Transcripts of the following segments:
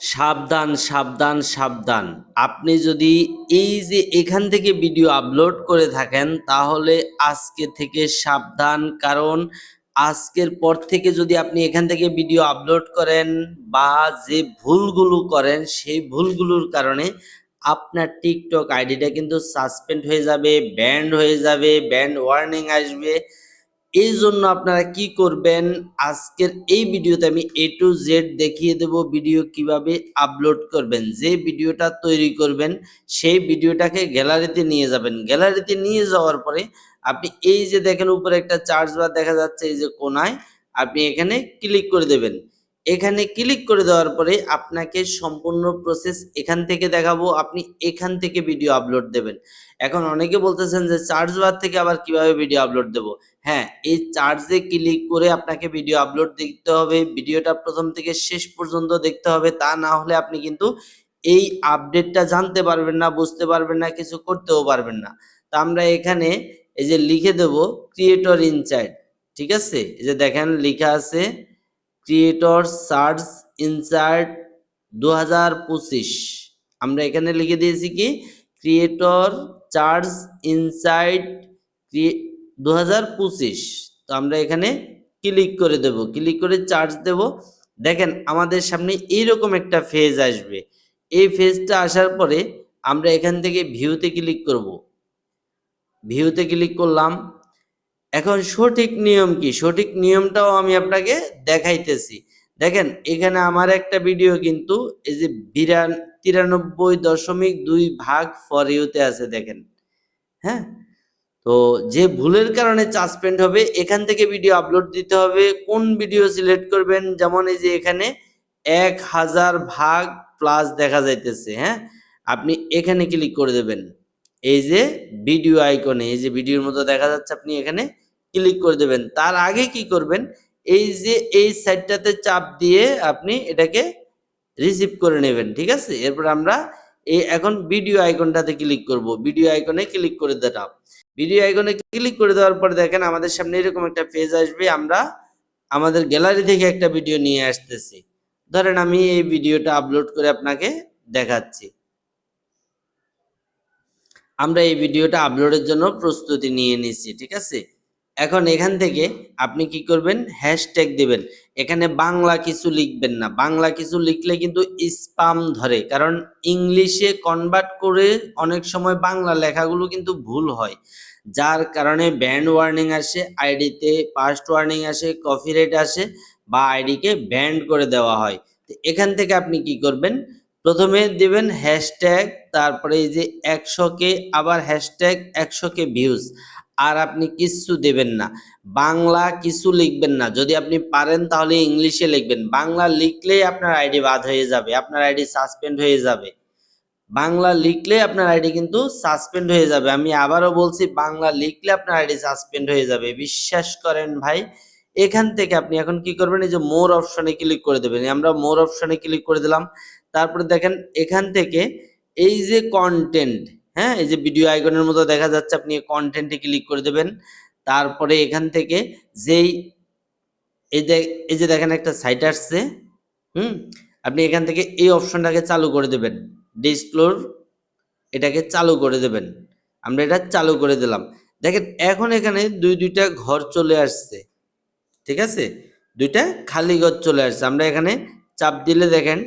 সাবধান সাবধান সাবধান। আপনি যদি এই যে এখান থেকে ভিডিও আপলোড করে থাকেন, তাহলে আজকে থেকে সাবধান। কারণ আজকের পর থেকে যদি আপনি এখান থেকে ভিডিও আপলোড করেন বা যে ভুলগুলো করেন, সেই ভুলগুলোর কারণে আপনার টিকটক আইডিটা কিন্তু সাসপেন্ড হয়ে যাবে ব্যান্ড হয়ে যাবে ব্যান্ড ওয়ার্নিং আসবে। এই জন্য আপনারা কি করবেন? আজকের এই ভিডিওতে আমি এ টু জেড দেখিয়ে দেব ভিডিও কীভাবে আপলোড করবেন। যে ভিডিওটা তৈরি করবেন, সেই ভিডিওটাকে গ্যালারিতে নিয়ে যাবেন। গ্যালারিতে নিয়ে যাওয়ার পরে আপনি এই যে দেখেন উপরে একটা চার্জ বার দেখা যাচ্ছে, এই যে কোনায়, আপনি এখানে ক্লিক করে দেবেন। এখানে ক্লিক করে দেওয়ার পরে আপনাকে সম্পূর্ণ প্রসেস এখান থেকে দেখাবো, আপনি এখান থেকে ভিডিও আপলোড দেবেন। এখন অনেকে বলতেছেন যে চার্জ বার থেকে আবার কীভাবে ভিডিও আপলোড দেবো? হ্যাঁ এই চার্জে ক্লিক করে আপনাকে ভিডিও আপলোড দেখতে হবে ভিডিওটা প্রথম থেকে শেষ পর্যন্ত দেখতে হবে, তা না হলে আপনি কিন্তু এই আপডেটটা জানতে পারবেন না, বুঝতে পারবেন না, কিছু করতেও পারবেন না। তা আমরা এখানে এই যে লিখে দেব ক্রিয়েটর ইনসাইড ঠিক আছে? এই যে দেখেন, লেখা আছে ক্রিয়েটর সার্চ ইনসার্ট দু হাজার পঁচিশ। আমরা এখানে লিখে দিয়েছি কি? ক্রিয়েটর চার্জ ইনসাইড দু তো আমরা এখানে ক্লিক করে দেব, ক্লিক করে চার্জ দেব। দেখেন আমাদের সামনে এইরকম একটা ফেজ আসবে। এই ফেজটা আসার পরে আমরা এখান থেকে ভিউতে ক্লিক করব। ভিউতে ক্লিক করলাম এখন সঠিক নিয়ম কি? সঠিক নিয়মটাও আমি আপনাকে দেখাইতেছি। দেখেন, এখানে আমার একটা ভিডিও কিন্তু এই যে বিরান, তিরানব্বই দশমিক দুই ভাগ ফর ইউতে আছে, দেখেন। হ্যাঁ? তো যে ভুলের কারণে সাসপেন্ড হবে, এখান থেকে ভিডিও আপলোড দিতে হবে। কোন ভিডিও সিলেক্ট করবেন? যেমন এই যে এখানে এক হাজার ভাগ প্লাস দেখা যাইতেছে হ্যাঁ? আপনি এখানে ক্লিক করে দেবেন। এই যে ভিডিও আইকনে এই যে ভিডিওর মতো দেখা যাচ্ছে আপনি এখানে ক্লিক করে দেবেন। তার আগে কি করবেন? এই যে এই সাইডটাতে চাপ দিয়ে আপনি এটাকে রিসিভ করে নেবেন, ঠিক আছে? এরপর আমরা এই এখন ভিডিও আইকনটাতে ক্লিক করব। ভিডিও আইকনে ক্লিক করে দিলাম ভিডিও আইকনে ক্লিক করে দেওয়ার পর দেখেন আমাদের সামনে এরকম একটা পেজ আসবে। আমরা আমাদের গ্যালারি থেকে একটা ভিডিও নিয়ে আসতেছি। ধরেন আমি এই ভিডিওটা আপলোড করে আপনাকে দেখাচ্ছি। আমরা এই ভিডিওটা আপলোডের জন্য প্রস্তুতি নিয়ে নিচ্ছি ঠিক আছে? এখন এখান থেকে আপনি কি করবেন? হ্যাশট্যাগ দিবেন। এখানে বাংলা কিছু লিখবেন না। বাংলা কিছু লিখলে কিন্তু স্পাম ধরে, কারণ ইংলিশে কনভার্ট করে অনেক সময় বাংলা লেখাগুলো কিন্তু ভুল হয়। যার কারণে ব্যান্ড ওয়ার্নিং আসে আইডিতে পাস্ট ওয়ার্নিং আসে কপিরাইট আসে, বা আইডিকে ব্যান্ড করে দেওয়া হয়। এখান থেকে আপনি কি করবেন? প্রথমে দিবেন হ্যাশট্যাগ তারপরে এই যে একশো কে আবার হ্যাশট্যাগ একশো কে ভিউজ আর আপনি কিছু দেবেন না। বাংলা কিছু লিখবেন না। যদি আপনি পারেন তাহলে ইংলিশে লিখবেন। বাংলা লিখলেই আপনার আইডি বাদ হয়ে যাবে, আপনার আইডি সাসপেন্ড হয়ে যাবে। বাংলা লিখলে আপনার আইডি কিন্তু সাসপেন্ড হয়ে যাবে। আমি আবারও বলছি, বাংলা লিখলে আপনার আইডি সাসপেন্ড হয়ে যাবে। বিশ্বাস করেন ভাই, এখান থেকে আপনি এখন কি করবেন? এই যে মোর অপশনে ক্লিক করে দেবেন। আমরা মোর অপশনে ক্লিক করে দিলাম। তারপরে দেখেন এখান থেকে এই যে কন্টেন্ট হ্যাঁ এই যে ভিডিও আইকনের মতো দেখা যাচ্ছে, আপনি কন্টেন্টে ক্লিক করে দেবেন। তারপরে এখান থেকে যেই, এই যে এই যে দেখেন একটা সাইট আসছে, হুম, আপনি এখান থেকে এই অপশনটাকে চালু করে দেবেন। ডিসক্লোর এটাকে চালু করে দেবেন। আমরা এটা চালু করে দিলাম। দেখেন এখন এখানে দুই, দুইটা ঘর চলে আসছে, ঠিক আছে? দুইটা খালি ঘর চলে আসছে। আমরা এখানে চাপ দিলে দেখেন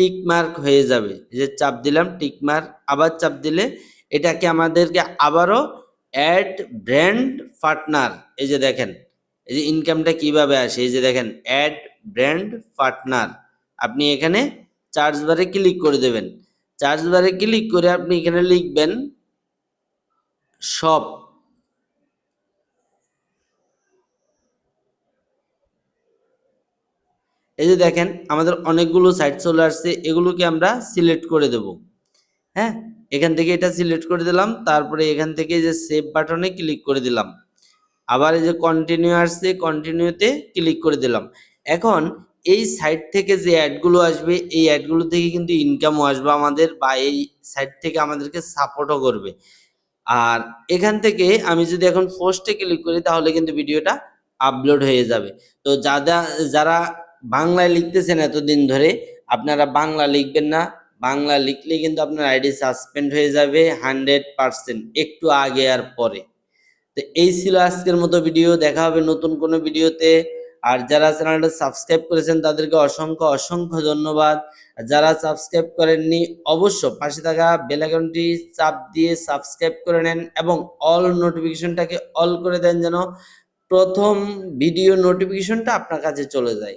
টিক মার্ক হয়ে যাবে। যে চাপ দিলাম টিক মার্ক আবার চাপ দিলে এটাকে আমাদেরকে আবারও অ্যাড ব্র্যান্ড পার্টনার এই যে দেখেন, এই যে ইনকামটা কীভাবে আসে, এই যে দেখেন অ্যাড ব্র্যান্ড পার্টনার আপনি এখানে চার্জ বারে ক্লিক করে দেবেন। চার্জ বারে ক্লিক করে আপনি এখানে লিখবেন শপ এই যে দেখেন, আমাদের অনেকগুলো সাইট চলে আসছে, এগুলোকে আমরা সিলেক্ট করে দেব। হ্যাঁ? এখান থেকে এটা সিলেক্ট করে দিলাম, তারপরে এখান থেকে যে সেভ বাটনে ক্লিক করে দিলাম। আবার এই যে কন্টিনিউ আসছে কন্টিনিউতে ক্লিক করে দিলাম। এখন এই সাইট থেকে যে অ্যাডগুলো আসবে, এই অ্যাডগুলো থেকে কিন্তু ইনকামও আসবে আমাদের, বা এই সাইট থেকে আমাদেরকে সাপোর্টও করবে। আর এখান থেকে আমি যদি এখন পোস্টে ক্লিক করি, তাহলে কিন্তু ভিডিওটা আপলোড হয়ে যাবে। তো যারা যারা বাংলায় লিখতেছেন এতদিন ধরে, আপনারা বাংলা লিখবেন না। বাংলা লিখলে কিন্তু আপনার আইডি সাসপেন্ড হয়ে যাবে হান্ড্রেড পার্সেন্ট, একটু আগে আর পরে। তো এই ছিল আজকের মতো ভিডিও, দেখা হবে নতুন কোনো ভিডিওতে। আর যারা চ্যানেলটা সাবস্ক্রাইব করেছেন, তাদেরকে অসংখ্য অসংখ্য ধন্যবাদ। যারা সাবস্ক্রাইব করেননি, অবশ্য পাশে থাকা বেল আইকনটি চাপ দিয়ে সাবস্ক্রাইব করে নেন এবং অল নোটিফিকেশনটাকে অল করে দেন যেন প্রথম ভিডিও নোটিফিকেশনটা আপনার কাছে চলে যায়।